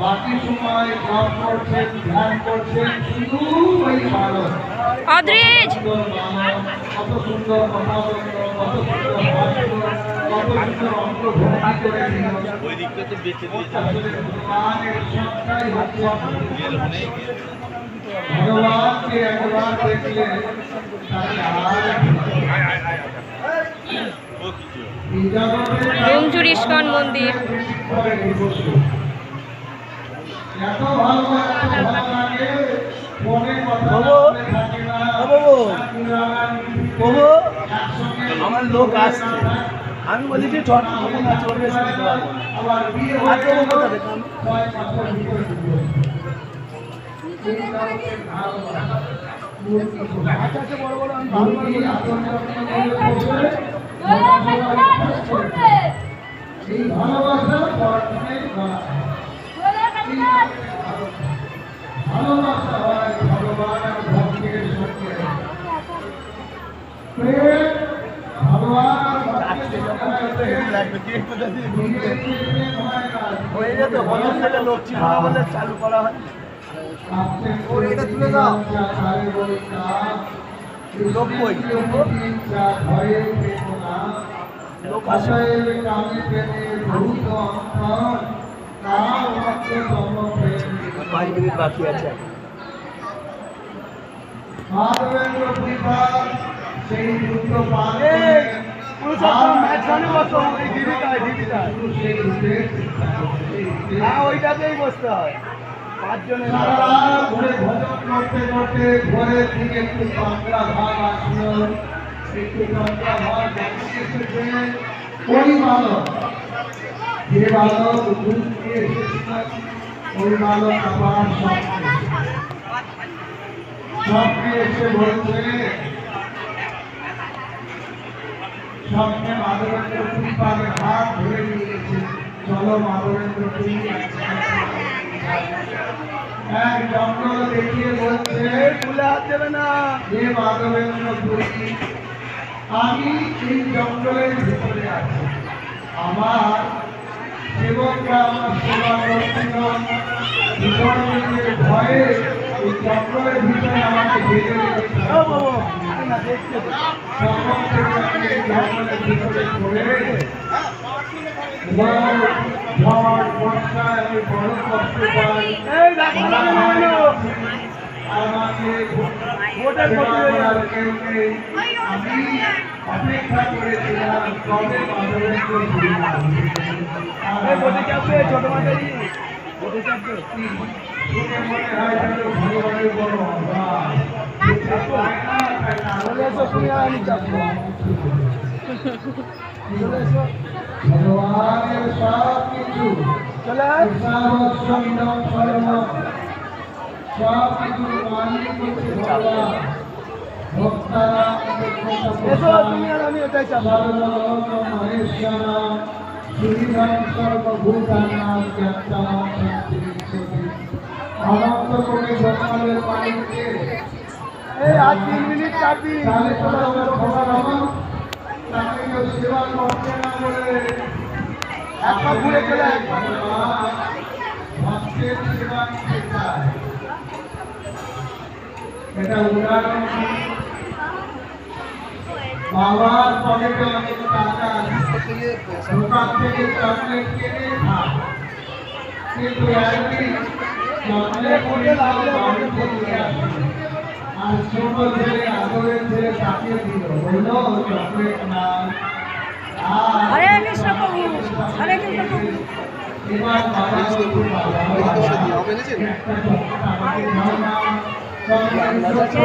বাকি সময় কাজ করছেন ধ্যান করছেন শুধু ওই ভালো অদ্রিজ! কত সুন্দর কথা বলল কত সুন্দর ভাষ্য কত সুন্দর অঙ্গভঙ্গি করে দিল। ওই দিকটা তো বেঁচে দিয়ে আসলে ভগবানের সবটাই হচ্ছে গেল ভগবানকে একবার দেখলে তাকে আর ও কিছু এই জগতে ডোমজুর ইস্কন মন্দির ঘরে বসে। এত ভালো এত ভালো লাগে ফোনে কথা বলতে থাকে না বাবু। বাবু। একসঙ্গে আমার লোক আসছে আমি বলি যে ঠট না চলবে দিতে পারব আর কথা। আচ্ছা আচ্ছা বড় বড় আমি এই ভালোবাসা পরক্ষণে গড়া ভালোবাসা হয় ভগবান আর ভক্তের সঙ্গে প্রেম বলে চালু করা হয় এটা তুলে দাও। লোক কই? কামে প্রেমে অন্তর, তার মধ্যে তম পাঁচ মিনিট বাকি আছে মাধবেন্দ্র কৃপা সেই হ্যাঁ ওইটাতেই বসতে হয়। পাঁচজনের ঘুরে ভজন করতে করতে ঘরের দিকে একটু পাতলা ভাব আসলো। ওই বালক যে বালক দুধ দিয়ে এসেছিল ওই বালক আবার স্বপ্নে স্বপ্নে এসে বলছে স্বপ্নে মাধবেন্দ্র কৃপার হাত ধরে নিয়েছে। চলো মাধবেন্দ্র তুমি এক জঙ্গল দেখিয়ে বলছে ফুলে হাত দেবে না। হে মাধবেন্দ্র পুরী আমি এই জঙ্গলের ভিতরে আছি আমার সেবকরা আমার সেবা করছিল বিপর্যয়ের ভয়ে এই জঙ্গলের ভিতরে আমাকে দেখতে তখন থেকে আমি এই জঙ্গলের ভিতরে পড়ে ঝড় আমি বড় কষ্ট পাই না। আমাকে অপেক্ষা করেছিলাম কবে মনে হয় যেন ভগবানের বড় ভগবানের সব কিছু চলে আয়। সব কিছুর মালিক হচ্ছে ভগবান। ভক্তারা এসো তুমি আর আমি ওটাই চাপবো অনন্ত কোটি ব্রহ্মাণ্ডের মালিককে এই আর মিনিট চার দিন তাহলে তোমরা সেবা করছে না বলে একবার ঘুরে চলে। ভক্তের সেবা নিতে চায় এটা উদাহরণ বাবার পকেটে অনেক টাকা দোকান থেকে চকলেট কিনে খায় কিন্তু একদিন চকলেট কিনে বাড়িতে নিয়ে আসে। আর ছোট ছেলে আদরের ছেলে তাকে দিল বলল চকলেট না হরে কৃষ্ণ প্রভু হরে কৃষ্ণ প্রভু এবার বাবা বাবা, একটা চকলেট আমাকে দাও না। চকলেট